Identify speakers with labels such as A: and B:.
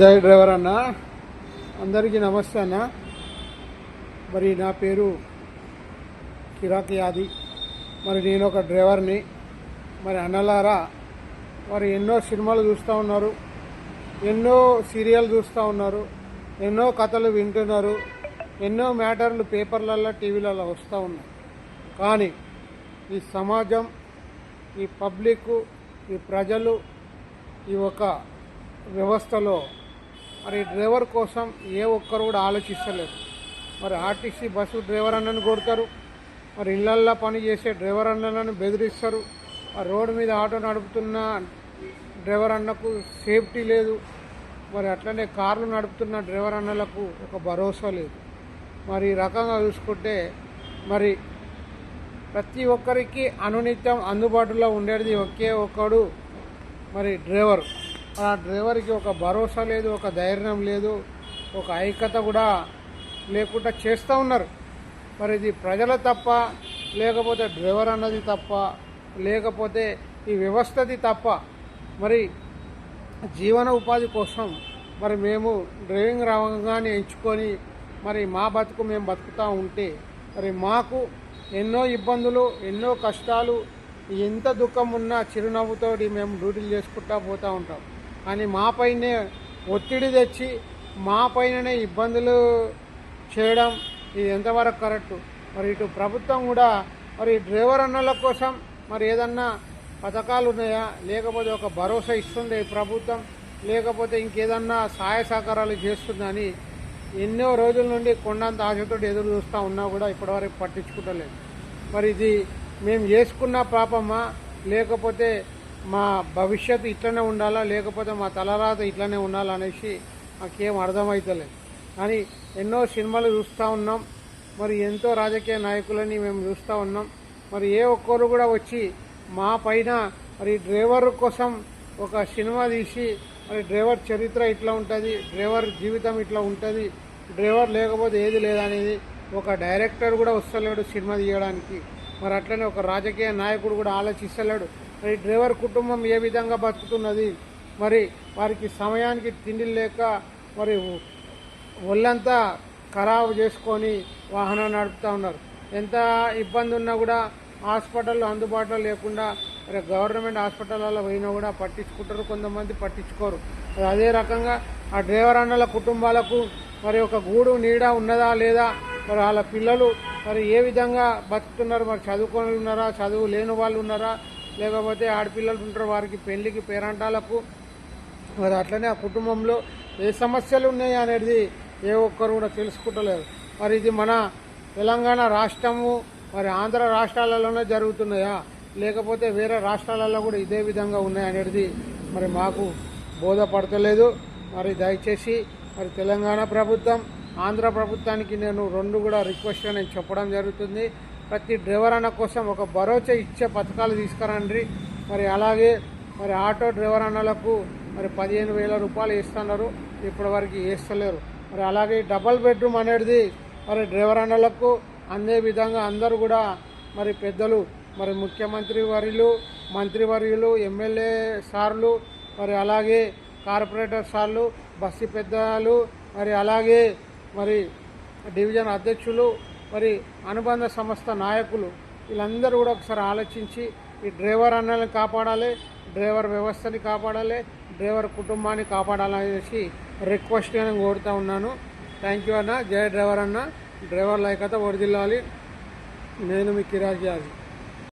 A: జై డ్రైవర్ అన్న. అందరికీ నమస్తే అన్న. మరి నా పేరు కిరాక్ యాది మరి నేను ఒక డ్రైవర్ని. మరి అన్నలారా మరి ఎన్నో సినిమాలు చూస్తూ ఉన్నారు. ఎన్నో సీరియల్ చూస్తూ ఉన్నారు. ఎన్నో కథలు వింటున్నారు. ఎన్నో మ్యాటర్లు పేపర్లలో టీవీలలో వస్తూ ఉన్నాయి. కానీ ఈ సమాజం ఈ పబ్లిక్ ఈ ప్రజలు ఈ ఒక వ్యవస్థలో మరి డ్రైవర్ కోసం ఏ ఒక్కరు కూడా ఆలోచిస్తలేరు. మరి ఆర్టీసీ బస్సు డ్రైవర్ అన్నను కొడతారు మరి ఇళ్ళల్లో పని చేసే డ్రైవర్ అన్నలను బెదిరిస్తారు రోడ్డు మీద ఆటో నడుపుతున్న డ్రైవర్ అన్నకు సేఫ్టీ లేదు మరి అట్లనే కార్లు నడుపుతున్న డ్రైవర్ అన్నలకు ఒక భరోసా లేదు. మరి ఈ రకంగా చూసుకుంటే మరి ప్రతి ఒక్కరికి అనునిత్యం అందుబాటులో ఉండేది ఒకే ఒక్కడు మరి డ్రైవర్. ఆ డ్రైవర్కి ఒక భరోసా లేదు ఒక ధైర్యం లేదు ఒక ఐక్యత కూడా లేకుండా చేస్తూ ఉన్నారు. మరి ఇది ప్రజల తప్ప లేకపోతే డ్రైవర్ అన్నది తప్ప లేకపోతే ఈ వ్యవస్థది తప్ప మరి జీవన ఉపాధి కోసం మరి మేము డ్రైవింగ్ రంగాన్ని ఎంచుకొని మరి మా బతుకు మేము బతుకుతూ ఉంటే మరి మాకు ఎన్నో ఇబ్బందులు ఎన్నో కష్టాలు ఎంత దుఃఖం ఉన్నా చిరునవ్వుతోటి మేము డ్యూటీలు చేసుకుంటా పోతూ ఉంటాం. కానీ మాపైనే ఒత్తిడి తెచ్చి మా పైననే ఇబ్బందులు చేయడం ఇది ఎంతవరకు కరెక్ట్? మరి ఇటు ప్రభుత్వం కూడా మరి డ్రైవర్ అన్నల కోసం మరి ఏదన్నా పథకాలు ఉన్నాయా? లేకపోతే ఒక భరోసా ఇస్తుంది ప్రభుత్వం లేకపోతే ఇంకేదన్నా సహాయ సహకారాలు చేస్తుందని ఎన్నో రోజుల నుండి కొండంత ఆశతో ఎదురు చూస్తూ ఉన్నా కూడా ఇప్పటివరకు పట్టించుకుంటలేదు. మరి ఇది మేము చేసుకున్న పాపమా? లేకపోతే మా భవిష్యత్తు ఇట్లనే ఉండాలా లేకపోతే మా తలరాత ఇట్లనే ఉండాలా అనేసి మాకేం అర్థమవుతలేదు కానీ ఎన్నో సినిమాలు చూస్తూ ఉన్నాం. మరి ఎంతో రాజకీయ నాయకులని మేము చూస్తూ ఉన్నాం. మరి ఏ ఒక్కరు కూడా వచ్చి మా పైన మరి డ్రైవర్ కోసం ఒక సినిమా తీసి మరి డ్రైవర్ చరిత్ర ఇట్లా ఉంటుంది డ్రైవర్ జీవితం ఇట్లా ఉంటుంది డ్రైవర్ లేకపోతే ఏది లేదనేది ఒక డైరెక్టర్ కూడా వస్తలేడు సినిమా తీయడానికి. మరి అట్లనే ఒక రాజకీయ నాయకుడు కూడా ఆలోచిస్తలేడు. మరి డ్రైవర్ కుటుంబం ఏ విధంగా బతుకుతున్నది? మరి వారికి సమయానికి తిండి లేక మరి ఒళ్ళంతా ఖరాబు చేసుకొని వాహనం నడుపుతూ ఉన్నారు. ఎంత ఇబ్బంది ఉన్నా కూడా హాస్పిటల్ అందుబాటులో లేకుండా మరి గవర్నమెంట్ హాస్పిటల్లో పోయినా కూడా పట్టించుకుంటారు కొంతమంది పట్టించుకోరు. అదే రకంగా ఆ డ్రైవర్ అన్నల కుటుంబాలకు మరి ఒక గూడు నీడ ఉన్నదా లేదా? మరి వాళ్ళ పిల్లలు మరి ఏ విధంగా బతుకుతున్నారు? మరి చదువుకొని ఉన్నారా? చదువు లేని వాళ్ళు ఉన్నారా? లేకపోతే ఆడపిల్లలు ఉంటారు వారికి పెళ్ళికి పేరంటాలకు మరి అట్లనే ఆ కుటుంబంలో ఏ సమస్యలు ఉన్నాయి అనేది ఏ ఒక్కరు కూడా తెలుసుకుంటలేరు. మరి ఇది మన తెలంగాణ రాష్ట్రము మరి ఆంధ్ర రాష్ట్రాలలోనే జరుగుతున్నాయా? లేకపోతే వేరే రాష్ట్రాలలో కూడా ఇదే విధంగా ఉన్నాయనేది మరి మాకు బోధపడతలేదు. మరి దయచేసి మరి తెలంగాణ ప్రభుత్వం ఆంధ్ర ప్రభుత్వానికి నేను రెండు కూడా రిక్వెస్ట్గా నేను చెప్పడం జరుగుతుంది. ప్రతి డ్రైవర్ అన్న కోసం ఒక భరోసా ఇచ్చే పథకాలు తీసుకురండి. మరి అలాగే మరి ఆటో డ్రైవర్ అన్నలకు మరి పదిహేను వేల రూపాయలు ఇస్తున్నారు. ఇప్పటివరకు వేస్తలేరు మరి అలాగే డబల్ బెడ్రూమ్ అనేది మరి డ్రైవర్ అన్నలకు అందే విధంగా అందరూ కూడా మరి పెద్దలు మరి ముఖ్యమంత్రి వర్యులు మంత్రివర్యులు ఎమ్మెల్యే సార్లు మరి అలాగే కార్పొరేటర్ సార్లు బస్సు పెద్దలు మరి అలాగే మరి డివిజన్ అధ్యక్షులు మరి అనుబంధ సంస్థ నాయకులు వీళ్ళందరూ కూడా ఒకసారి ఆలోచించి ఈ డ్రైవర్ అన్నని కాపాడాలి డ్రైవర్ వ్యవస్థని కాపాడాలి డ్రైవర్ కుటుంబాన్ని కాపాడాలనేసి రిక్వెస్ట్ నేను కోరుతా ఉన్నాను. థ్యాంక్ యూ అన్న. జయ డ్రైవర్ అన్న. డ్రైవర్ లైకత వడిదిల్లాలి నేను మీ కిరాజీ